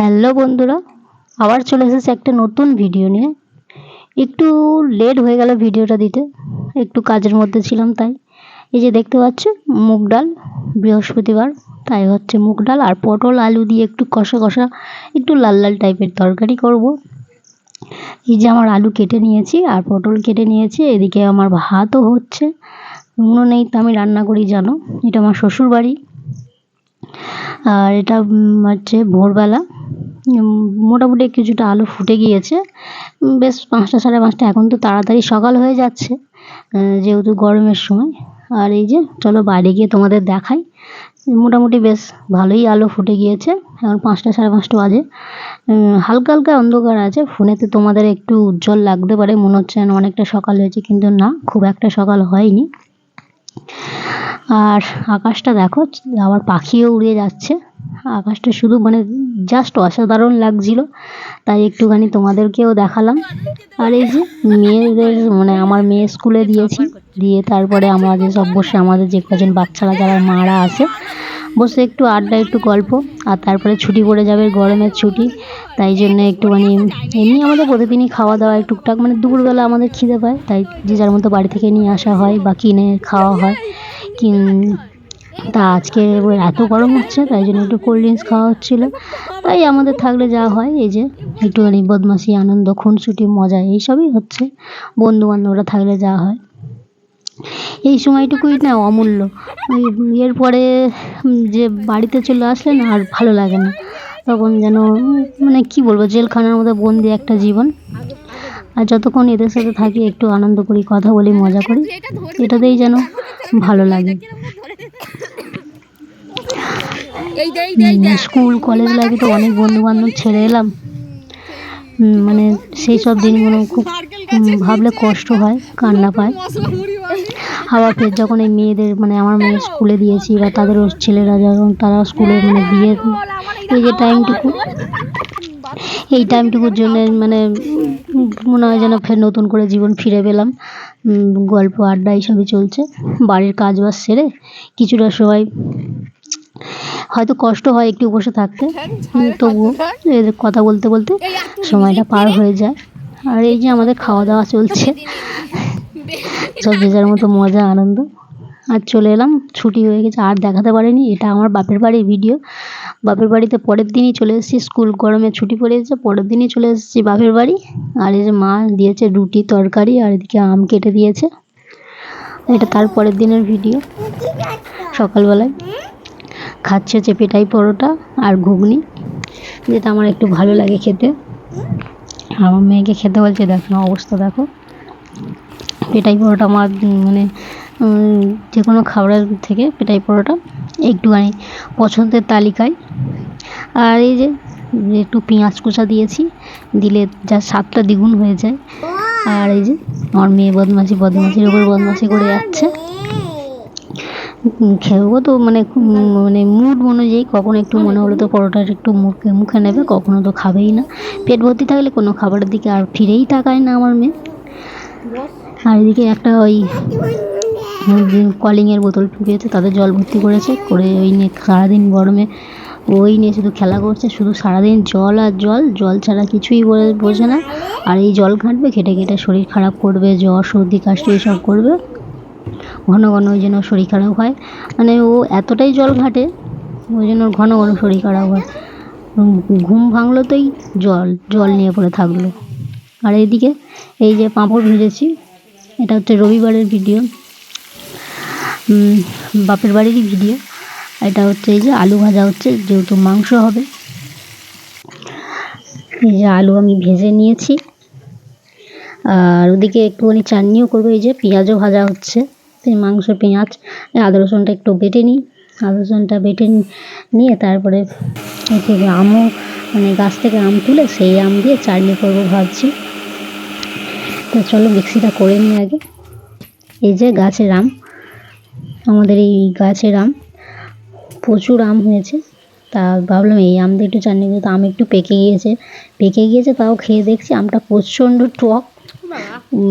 Hello বন্ধুরা, আবার চলে এসেছে একটা নতুন ভিডিও নিয়ে। একটু লেট হয়ে গেল ভিডিওটা দিতে, একটু কাজের মধ্যে ছিলাম তাই। এই যে দেখতে পাচ্ছ, মুগ ডাল, বৃহস্পতিবার, তাই হচ্ছে মুগ ডাল আর পটল আলু দিয়ে একটু কষা কষা, একটু লাল লাল টাইপের তরকারি করব। এই যে আমার আলু কেটে নিয়েছি আর পটল কেটে নিয়েছি, এদিকে আমার ভাতও হচ্ছে। উনুনেই তো আমি রান্না করি, জানো? এটা আমার শ্বশুর বাড়ি আর এটা হচ্ছে ভোরবেলা। মোটামুটি কিছুটা আলু ফুটে গিয়েছে। বেশ পাঁচটা সাড়ে পাঁচটা। এখন তো তাড়াতাড়ি সকাল হয়ে যাচ্ছে যেহেতু গরমের সময়। আর এই যে, চলো বাইরে গিয়ে তোমাদের দেখাই। মোটামুটি বেশ ভালোই আলো ফুটে গিয়েছে। এখন পাঁচটা সাড়ে পাঁচটা বাজে। হালকা হালকা অন্ধকার আছে। ফোনেতে তোমাদের একটু উজ্জ্বল লাগতে পারে। মনে হচ্ছে অনেকটা সকাল হয়েছে, কিন্তু না, খুব একটা সকাল হয়নি। আর আকাশটা দেখো আবার পাখিও উড়ে যাচ্ছে। আকাশটা শুধু মানে জাস্ট অসাধারণ লাগছিল, তাই একটুখানি তোমাদেরকেও দেখালাম। আর এই যে মেয়েদের মানে আমার মেয়ে স্কুলে দিয়েছি, দিয়ে তারপরে আমাদের সব বসে, আমাদের যে কজন বাচ্চারা, যারা মারা আছে, বসে একটু আড্ডা, একটু গল্প, আর তারপরে ছুটি পড়ে যাবে, গরমের ছুটি, তাই জন্য একটুখানি এমনি আমাদের প্রতিদিনই খাওয়া দাওয়া টুকটাক মানে দুপুরবেলা আমাদের খিদে পায়, তাই যে যার মতো বাড়ি থেকে নিয়ে আসা হয় বা কিনে খাওয়া হয় তা আজকে এত গরম হচ্ছে, তাই জন্য একটু কোল্ড ড্রিঙ্কস খাওয়া হচ্ছিল। তাই আমাদের থাকলে যা হয়, এই যে একটুখানি বদমাসি আনন্দ, খুনসুটি, মজা, এইসবই হচ্ছে। বন্ধু বান্ধবরা থাকলে যা হয়। এই সময়টুকুই না অমূল্য। এরপরে যে বাড়িতে চলে আসলে না, আর ভালো লাগে না। তখন যেন মানে কি বলব, জেলখানার মধ্যে বন্দি একটা জীবন। আর যতক্ষণ এদের সাথে থাকি, একটু আনন্দ করি, কথা বলি, মজা করি, এটাতেই যেন ভালো লাগে। স্কুল, কলেজ লাইফে তো অনেক বন্ধু বান্ধব ছেড়ে এলাম। মানে সেই সব দিনগুলো খুব ভাবলে কষ্ট হয়, কান্না পায়। আবার ফের যখন এই মেয়েদের মানে আমার মেয়ে স্কুলে দিয়েছি, বা তাদেরও ছেলেরা যখন তারা স্কুলে মানে দিয়ে এই যে টাইমটুকু এই টাইমটুকুর জন্য মানে মনে হয় যেন ফের নতুন করে জীবন ফিরে পেলাম। গল্প, আড্ডা এইসবই চলছে। বাড়ির কাজ বাজ সেরে কিছুটা সময় হয়তো কষ্ট হয় একটু বসে থাকতে। তবুও এদের কথা বলতে বলতে সময়টা পার হয়ে যায়। আর এই যে আমাদের খাওয়া দাওয়া চলছে, সব যে যার মতো মজা, আনন্দ। আর চলে এলাম, ছুটি হয়ে গেছে, আর দেখাতে পারিনি, এটা আমার বাপের বাড়ির ভিডিও বাপের বাড়িতে পরের দিনই চলে এসেছি, স্কুল গরমে ছুটি পড়ে গেছে, পরের দিনই চলে এসেছি বাপের বাড়ি। আর এই যে মা দিয়েছে রুটি, তরকারি, আর এদিকে আম কেটে দিয়েছে। এটা তার পরের দিনের ভিডিও সকালবেলায়। খাচ্ছে হচ্ছে পেটাই পরোটা আর ঘুগনি, যেটা আমার একটু ভালো লাগে খেতে। আমার মেয়েকে খেতে বলছে, দেখো না, অবস্থা দেখো। পেটাই পরোটা আমার মানে যে কোনো খাবারের থেকে পেটাই পরোটা। একটুখানি পছন্দের তালিকায়। আর এই যে একটু পেঁয়াজ কুচা দিয়েছি, দিলে যা স্বাদটা দ্বিগুণ হয়ে যায়। আর এই যে, আমার মেয়ে বদমাশি, বদমাশির ওপর বদমাশি করে যাচ্ছে। খেয়েও তো মানে মানে মুড অনুযায়ী কখনো একটু মনে হলো তো পরোটার একটু মুখে মুখে নেবে, কখনো তো খাবেই না। পেট ভর্তি থাকলে কোনো খাবারের দিকে আর ফিরেই তাকায় না আমার মেয়ে। আর এদিকে একটা ওই কলিংয়ের বোতল ঢুকিয়েছে তাদের জল ভর্তি করেছে, করে ওই নিয়ে সারাদিন গরমে ওই নিয়ে শুধু খেলা করছে, শুধু সারাদিন জল আর জল জল ছাড়া কিছুই বোঝে না। আর এই জল ঘাঁটবে, খেটে খেটে শরীর খারাপ করবে, জ্বর, সর্দি, কাশি এইসব করবে। ঘন ঘন ওই জন্য শরীর খারাপ হয়। মানে ও এতটাই জল ঘাটে, ওই জন্য ঘন ঘন শরীর খারাপ হয়। ঘুম ভাঙলো তোই জল জল নিয়ে পড়ে থাকল। আর এইদিকে এই যে পাঁপড় ভেজেছি, এটা হচ্ছে রবিবারের ভিডিও। বাপের বাড়িরই ভিডিও এটা হচ্ছে এই যে আলু ভাজা হচ্ছে, যেহেতু মাংস হবে। এই যে আলু আমি ভেজে নিয়েছি। আর ওদিকে একটুখানি চাটনিও করব, এই যে পেঁয়াজও ভাজা হচ্ছে। এই মাংস, পেঁয়াজ আদা রসুনটা একটু বেটে নিই। আদা রসুনটা বেটে নিয়ে তারপরে আমও মানে গাছ থেকে আম তুলে সেই আম দিয়ে চাটনি করব ভাবছি। তো চলো মিক্সিটা করে নিই আগে। এই যে গাছের আম। আমাদের এই গাছের আম প্রচুর আম হয়েছে। তা ভাবলাম এই আম একটু চাটনি করতে আম একটু পেকে গিয়েছে। পেকে গিয়েছে, তাও খেয়ে দেখছি আমটা প্রচণ্ড টক।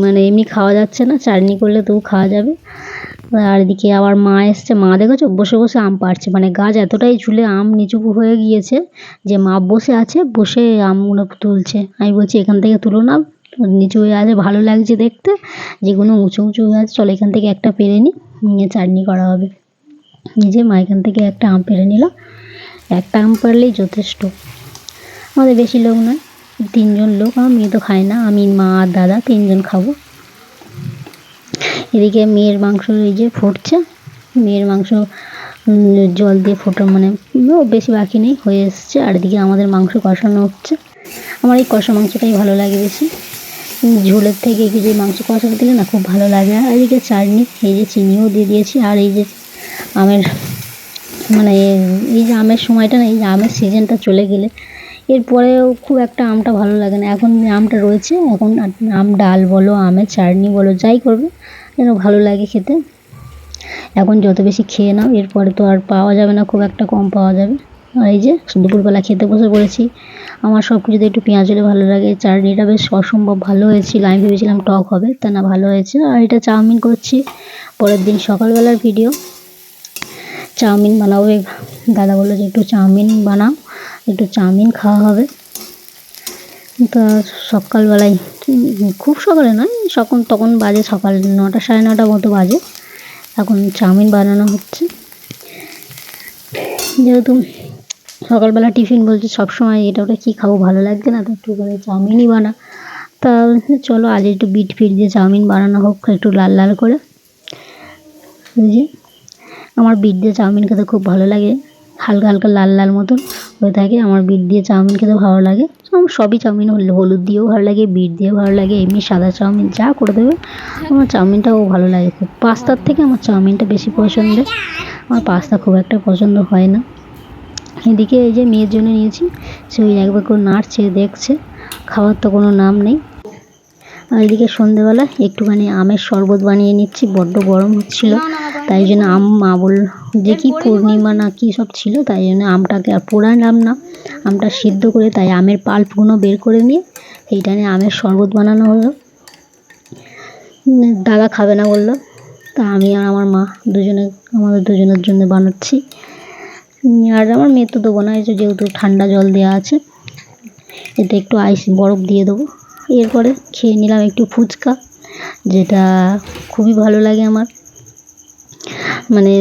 মানে এমনি খাওয়া যাচ্ছে না, চাটনি করলে তবু খাওয়া যাবে। আর এদিকে আবার মা এসছে। মা দেখেছ? বসে বসে আম পাড়ছে। মানে গাছ এতটাই ঝুলে আম নিচু হয়ে গিয়েছে যে মা বসে আছে, বসে আমগুলো তুলছে। আমি বলছি, এখান থেকে তুলো না নিচু আছে, ভালো লাগছে দেখতে। যেগুলো উঁচু উঁচু হয়ে আছে, চলো এখান থেকে একটা পেরে নিই নিয়ে চাটনি করা হবে। নিজে মা এখান থেকে একটা আম পেরে নিল। একটা আম পারলেই যথেষ্ট। আমাদের বেশি লোক নয়, তিনজন লোক, আমার মেয়ে তো খায় না, আমি, মা আর দাদা তিনজন খাব। এদিকে মেয়ের মাংস এই যে ফুটছে, মেয়ের মাংস জল দিয়ে ফোটা মানে বেশি বাকি নেই, হয়ে এসছে। আর এদিকে আমাদের মাংস কষানো হচ্ছে। আমার এই কষা মাংসটাই ভালো লাগে বেশি। ঝোলের থেকে যে মাংস কষানো দিলে না খুব ভালো লাগে। আর এদিকে চাটনি, এই যে চিনিও দিয়ে দিয়েছি। আর এই যে আমের মানে এই যে আমের সময়টা না, এই যে আমের সিজনটা চলে গেলে, এরপরেও খুব একটা আমটা ভালো লাগে না। এখন আমটা রয়েছে, এখন আম, ডাল বলো, আমের চাটনি বলো, যাই করবে, যেন ভালো লাগে খেতে। এখন যত বেশি খেয়ে নাও, এরপরে তো আর পাওয়া যাবে না, খুব একটা কম পাওয়া যাবে। এই যে দুপুরবেলা খেতে বসে পড়েছি। আমার সব কিছুতে একটু পেঁয়াজ হলে ভালো লাগে। চাটনিটা বেশ অসম্ভব ভালো হয়েছিল। আমি ভেবেছিলাম টক হবে, তা না, ভালো হয়েছে। আর এটা চাউমিন করছি পরের দিন সকালবেলার ভিডিও চাউমিন বানাবো। দাদা বলল যে একটু চাউমিন বানাও, একটু চাউমিন খাওয়া হবে। তা সকালবেলায়, খুব সকালে নয় সখন তখন বাজে সকাল নটা, সাড়ে নটা মতো বাজে। এখন চাউমিন বানানো হচ্ছে। যেহেতু সকালবেলা টিফিন বলছে, সবসময় এটা ওটা কী খাব, ভালো লাগছে না? তো একটু করে চাউমিনই বানা। তা চলো, আজ একটু বিট ফিট দিয়ে চাউমিন বানানো হোক, একটু লাল লাল করে। বুঝি আমার বিট দিয়ে চাউমিন খেতে খুব ভালো লাগে। হালকা হালকা লাল লাল মতন হয়ে থাকে, আমার বিট দিয়ে চাউমিন খেতে ভালো লাগে। আমার সবই চাউমিন হলে, হলুদ দিয়েও ভালো লাগে, বিট দিয়েও ভালো লাগে, এমনি সাদা চাউমিন যা করে দেবে, আমার চাউমিনটাও ভালো লাগে। খুব, পাস্তার থেকে আমার চাউমিনটা বেশি পছন্দের। আমার পাস্তা খুব একটা পছন্দ হয় না। এদিকে এই যে মেয়ের জন্য নিয়েছি সে ওই একবার করে নাড়ছে দেখছে খাওয়ার তো কোনো নাম নেই। আর এদিকে সন্ধেবেলা একটুখানি আমের শরবত বানিয়ে নিচ্ছি বড্ড গরম হচ্ছিল তাই জন্য আম মা বলল যে কি পূর্ণিমা না কী সব ছিল তাই জন্য আমটাকে আর পোড়ালাম না আমটা সিদ্ধ করে তাই আমের পাল্পগুলো বের করে নিয়ে এইটা নিয়ে আমের শরবত বানানো হলো। দাদা খাবে না বলল তা আমি আর আমার মা দুজনে আমাদের দুজনের জন্য বানাচ্ছি। আর আমার মেয়ে তো দেবো না, এই যেহেতু ঠান্ডা জল দেওয়া আছে, এতে একটু আইস বরফ দিয়ে দেবো। এরপরে খেয়ে নিলাম একটু ফুচকা, যেটা খুবই ভালো লাগে আমার। মানে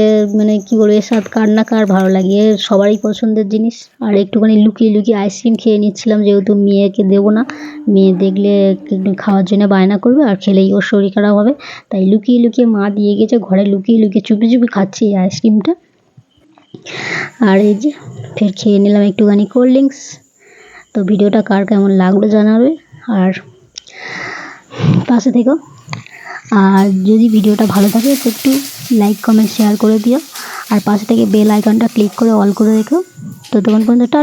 এ মানে কী বলব, এর স্বাদ কার না কার ভালো লাগে, এর সবারই পছন্দের জিনিস। আর একটুখানি লুকিয়ে লুকিয়ে আইসক্রিম খেয়ে নিচ্ছিলাম, যেহেতু মেয়েকে দেবো না, মেয়ে দেখলে একটু খাওয়ার জন্য বায়না করবে আর খেলেই ওর শরীর খারাপ হবে। তাই লুকিয়ে লুকিয়ে মা দিয়ে গেছে, ঘরে লুকিয়ে লুকিয়ে চুপি চুপি খাচ্ছি এই আইসক্রিমটা। আর এই যে, ফের খেয়ে নিলাম একটুখানি কোল্ড ড্রিঙ্কস তো ভিডিওটা কার কেমন লাগল জানাবে, আর পাশে থেকো। আর যদি ভিডিওটা ভালো থাকে, তো একটু লাইক কমেন্ট শেয়ার করে দিও। আর পাশে থেকে বেল আইকনটা ক্লিক করে অল করে রেখো। তো তখন পর্যন্ত টাটা